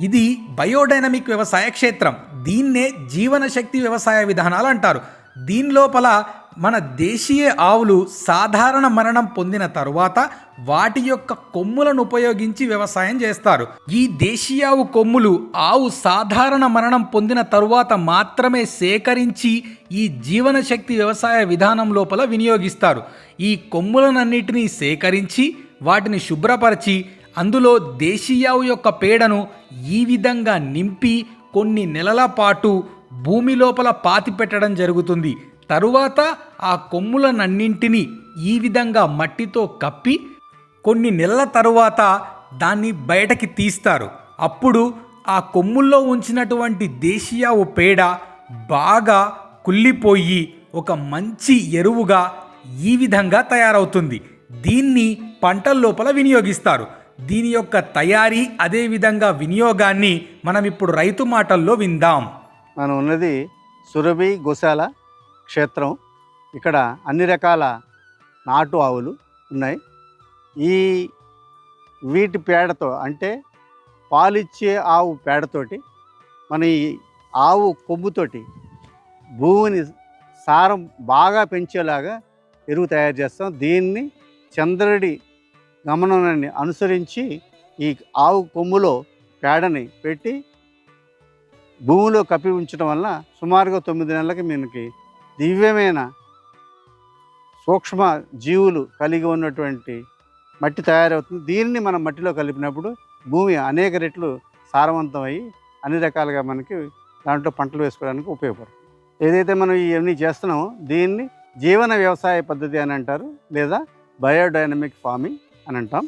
ఇది బయోడైనమిక్ వ్యవసాయ క్షేత్రం. దీన్నే జీవన శక్తి వ్యవసాయ విధానాలు అంటారు. దీని లోపల మన దేశీయ ఆవులు సాధారణ మరణం పొందిన తరువాత వాటి యొక్క కొమ్ములను ఉపయోగించి వ్యవసాయం చేస్తారు. ఈ దేశీయావు కొమ్ములు ఆవు సాధారణ మరణం పొందిన తరువాత మాత్రమే సేకరించి ఈ జీవన శక్తి వ్యవసాయ విధానం లోపల వినియోగిస్తారు. ఈ కొమ్ములనన్నిటినీ సేకరించి వాటిని శుభ్రపరిచి అందులో దేశీయావు యొక్క పేడను ఈ విధంగా నింపి కొన్ని నెలల పాటు భూమి లోపల పాతి పెట్టడం జరుగుతుంది. తరువాత ఆ కొమ్ములనన్నింటినీ ఈ విధంగా మట్టితో కప్పి కొన్ని నెలల తరువాత దాన్ని బయటకి తీస్తారు. అప్పుడు ఆ కొమ్ముల్లో ఉంచినటువంటి దేశీయావు పేడ బాగా కుళ్ళిపోయి ఒక మంచి ఎరువుగా ఈ విధంగా తయారవుతుంది. దీన్ని పంటల లోపల వినియోగిస్తారు. దీని యొక్క తయారీ అదేవిధంగా వినియోగాన్ని మనం ఇప్పుడు రైతు మాటల్లో విందాం. మనం ఉన్నది సురభి గోశాల క్షేత్రం. ఇక్కడ అన్ని రకాల నాటు ఆవులు ఉన్నాయి. ఈ వీటి పేడతో అంటే పాలిచ్చే ఆవు పేడతోటి మన ఈ ఆవు కొమ్ముతోటి భూమిని సారం బాగా పెంచేలాగా ఎరువు తయారు చేస్తాం. దీన్ని చంద్రుడి గమనాన్ని అనుసరించి ఈ ఆవు కొమ్ములో పేడని పెట్టి భూమిలో కప్పి ఉంచడం వల్ల సుమారుగా తొమ్మిది నెలలకి మనకి దివ్యమైన సూక్ష్మ జీవులు కలిగి ఉన్నటువంటి మట్టి తయారవుతుంది. దీనిని మనం మట్టిలో కలిపినప్పుడు భూమి అనేక రెట్లు సారవంతమై అన్ని రకాలుగా మనకి దాంట్లో పంటలు వేసుకోవడానికి ఉపయోగపడుతుంది. ఏదైతే మనం ఇవన్నీ చేస్తున్నామో దీన్ని జీవన వ్యవసాయ పద్ధతి అని అంటారు లేదా బయోడైనమిక్ ఫార్మింగ్ అని అంటాం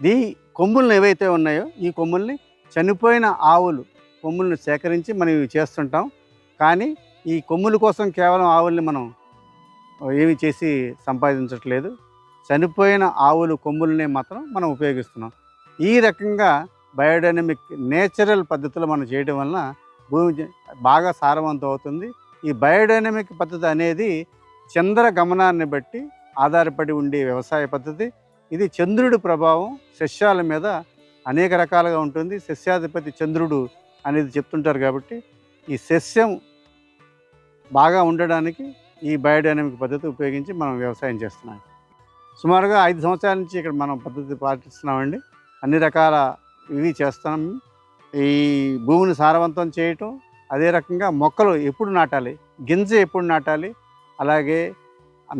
ఈ కొమ్ములను ఏవైతే ఉన్నాయో ఈ కొమ్ముల్ని చనిపోయిన ఆవులు కొమ్ములను సేకరించి మనం ఇవి చేస్తుంటాం. కానీ ఈ కొమ్ముల కోసం కేవలం ఆవుల్ని మనం ఏమి చేసి సంపాదించట్లేదు. చనిపోయిన ఆవులు కొమ్ములనే మాత్రం మనం ఉపయోగిస్తున్నాం. ఈ రకంగా బయోడైనమిక్ నేచురల్ పద్ధతిలో మనం చేయడం వలన భూమి బాగా సారవంతం అవుతుంది. ఈ బయోడైనమిక్ పద్ధతి అనేది చంద్ర గమనాన్ని బట్టి ఆధారపడి ఉండే వ్యవసాయ పద్ధతి. ఇది చంద్రుడి ప్రభావం సస్యాల మీద అనేక రకాలుగా ఉంటుంది. సస్యాధిపతి చంద్రుడు అనేది చెప్తుంటారు కాబట్టి ఈ సస్యం బాగా ఉండడానికి ఈ బయోడైనమిక్ పద్ధతి ఉపయోగించి మనం వ్యవసాయం చేస్తున్నాం. సుమారుగా ఐదు సంవత్సరాల నుంచి ఇక్కడ మనం పద్ధతి పాటిస్తున్నామండి. అన్ని రకాల ఇవి చేస్తున్నాం. ఈ భూమిని సారవంతం చేయటం అదే రకంగా మొక్కలు ఎప్పుడు నాటాలి గింజ ఎప్పుడు నాటాలి అలాగే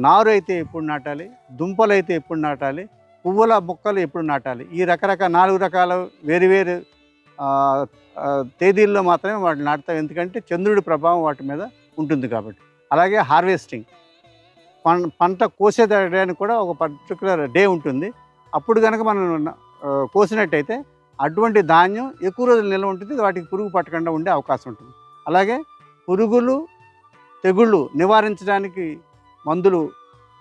నారు అయితే ఎప్పుడు నాటాలి? దుంపలు అయితే ఎప్పుడు నాటాలి? పువ్వుల మొక్కలు ఎప్పుడు నాటాలి? ఈ రకరకాల నాలుగు రకాల వేరు వేరు తేదీల్లో మాత్రమే వాటిని నాటుతాం. ఎందుకంటే చంద్రుడి ప్రభావం వాటి మీద ఉంటుంది కాబట్టి. అలాగే హార్వెస్టింగ్. పం పంట కోసేదానికి కూడా ఒక పర్టికులర్ డే ఉంటుంది. అప్పుడు కనుక మనం కోసినట్టయితే అటువంటి ధాన్యం ఎక్కువ రోజులు నిల్వ ఉంటుంది. వాటికి పురుగు పట్టకుండా ఉండే అవకాశం ఉంటుంది. అలాగే పురుగులు తెగుళ్ళు నివారించడానికి మందులు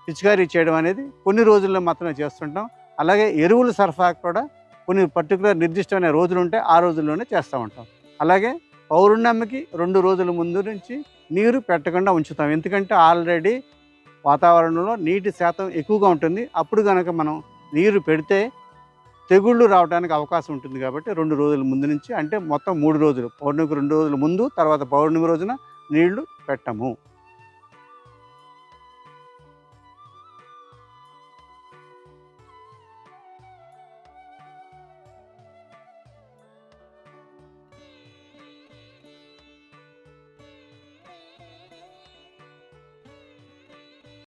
పిచికారీ చేయడం అనేది కొన్ని రోజుల్లో మాత్రమే చేస్తుంటాం. అలాగే ఎరువుల సరఫరా కూడా కొన్ని పర్టికులర్ నిర్దిష్టమైన రోజులు ఉంటే ఆ రోజుల్లోనే చేస్తూ ఉంటాం. అలాగే పౌర్ణమికి రెండు రోజుల ముందు నుంచి నీరు పెట్టకుండా ఉంచుతాం. ఎందుకంటే ఆల్రెడీ వాతావరణంలో నీటి శాతం ఎక్కువగా ఉంటుంది. అప్పుడు కనుక మనం నీరు పెడితే తెగుళ్ళు రావడానికి అవకాశం ఉంటుంది కాబట్టి రెండు రోజుల ముందు నుంచి అంటే మొత్తం మూడు రోజులు. పౌర్ణమికి రెండు రోజుల ముందు తర్వాత పౌర్ణమి రోజున నీళ్ళు పెట్టము.